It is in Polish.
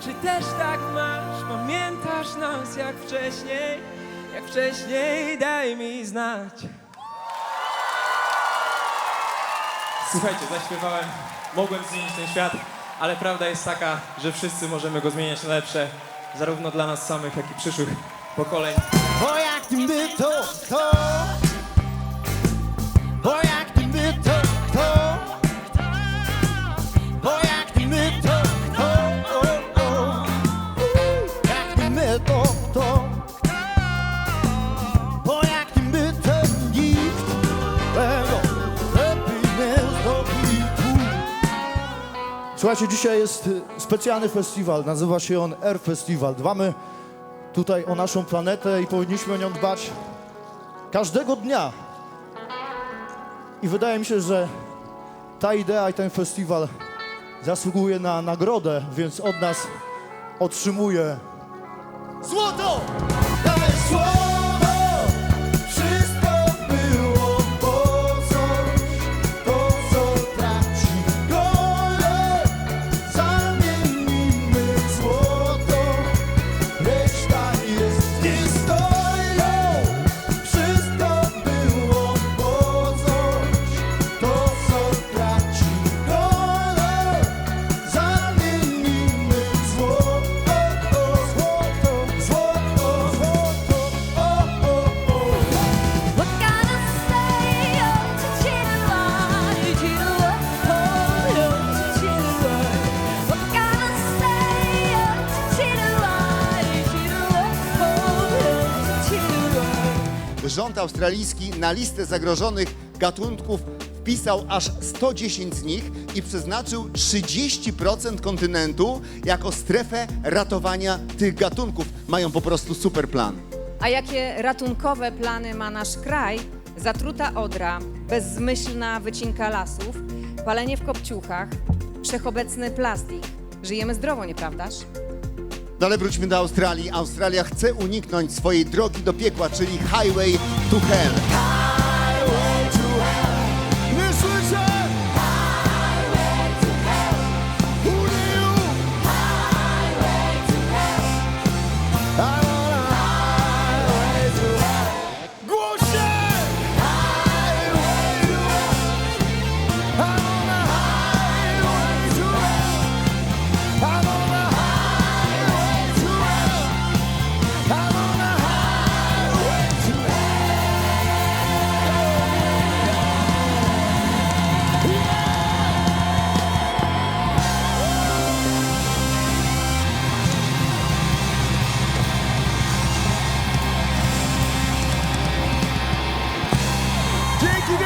Czy też tak masz, pamiętasz nas jak wcześniej? Jak wcześniej, daj mi znać. Słuchajcie, zaśpiewałem, mogłem zmienić ten świat, ale prawda jest taka, że wszyscy możemy go zmieniać na lepsze, zarówno dla nas samych, jak i przyszłych pokoleń. O jak by to Słuchajcie, dzisiaj jest y, specjalny festiwal, nazywa się on Air Festival. Dbamy tutaj o naszą planetę i powinniśmy o nią dbać każdego dnia. I wydaje mi się, że ta idea i ten festiwal zasługuje na nagrodę, więc od nas otrzymuje złoto! Rząd australijski na listę zagrożonych gatunków wpisał aż 110 z nich i przeznaczył 30% kontynentu jako strefę ratowania tych gatunków. Mają po prostu super plan. A jakie ratunkowe plany ma nasz kraj? Zatruta odra, bezzmyślna wycinka lasów, palenie w kopciuchach, wszechobecny plastik. Żyjemy zdrowo, nieprawdaż? No ale wróćmy do Australii. Australia chce uniknąć swojej drogi do piekła, czyli highway to hell. Thank you.